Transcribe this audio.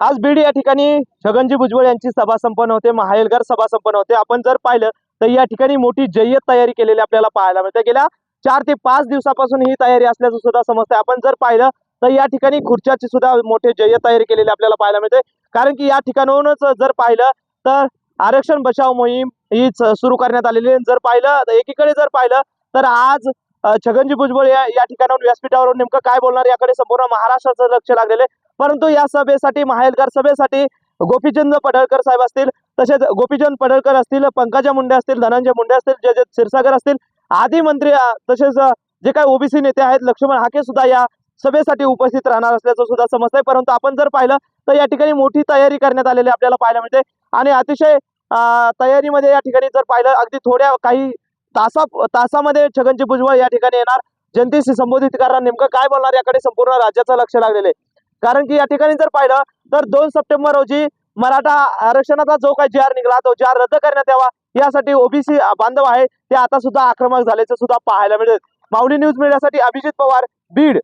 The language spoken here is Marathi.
आज बीड या ठिकाणी छगनजी भुजबळ यांची सभा संपन्न होते महायलगार सभा संपन्न होते. आपण जर पाहिलं तर या ठिकाणी मोठी जय्यत तयारी केलेली आपल्याला पाहायला मिळते. गेल्या चार ते पाच दिवसापासून ही तयारी असल्याचं सुद्धा समजतंय. आपण जर पाहिलं तर या ठिकाणी खुर्च्याची सुद्धा मोठी जय्यत तयारी केलेली आपल्याला पाहायला मिळते. कारण की या ठिकाणाहूनच जर पाहिलं तर आरक्षण बचाव मोहीम ही सुरू करण्यात आलेली जर पाहिलं तर एकीकडे जर पाहिलं तर आज छगनजी भुजबळ या या ठिकाणाहून व्यासपीठावरून नेमकं काय बोलणार याकडे संपूर्ण महाराष्ट्राचं लक्ष लागलेलं आहे. परंतु या सभेसाठी महाएलगार सभेसाठी गोपीचंद पडळकर साहेब असतील तसेच गोपीचंद पडळकर असतील पंकजा मुंडे असतील धनंजय मुंडे असतील जय क्षीरसागर असतील आदी मंत्री तसेच जे काही ओबीसी नेते आहेत लक्ष्मण हाके सुद्धा या सभेसाठी उपस्थित राहणार असल्याचं सुद्धा समजतंय. परंतु आपण जर पाहिलं तर या ठिकाणी मोठी तयारी करण्यात आलेली आपल्याला पाहायला मिळते. आणि अतिशय तयारीमध्ये या ठिकाणी जर पाहिलं अगदी थोड्या काही तासा तासामध्ये छगनजी भुजबळ या ठिकाणी येणार. जनतेशी संबोधित करणार नेमकं काय बोलणार याकडे संपूर्ण राज्याचं लक्ष लागलेलं आहे. कारण की या ठिकाणी जर पाहिलं तर दोन सप्टेंबर रोजी मराठा आरक्षणाचा जो काही जी आर निघाला तो जी आर रद्द करण्यात यावा यासाठी ओबीसी बांधव आहे. ते आता सुद्धा आक्रमक झाल्याचं सुद्धा पाहायला मिळेल. माऊली न्यूज मीडियासाठी अभिजित पवार बीड.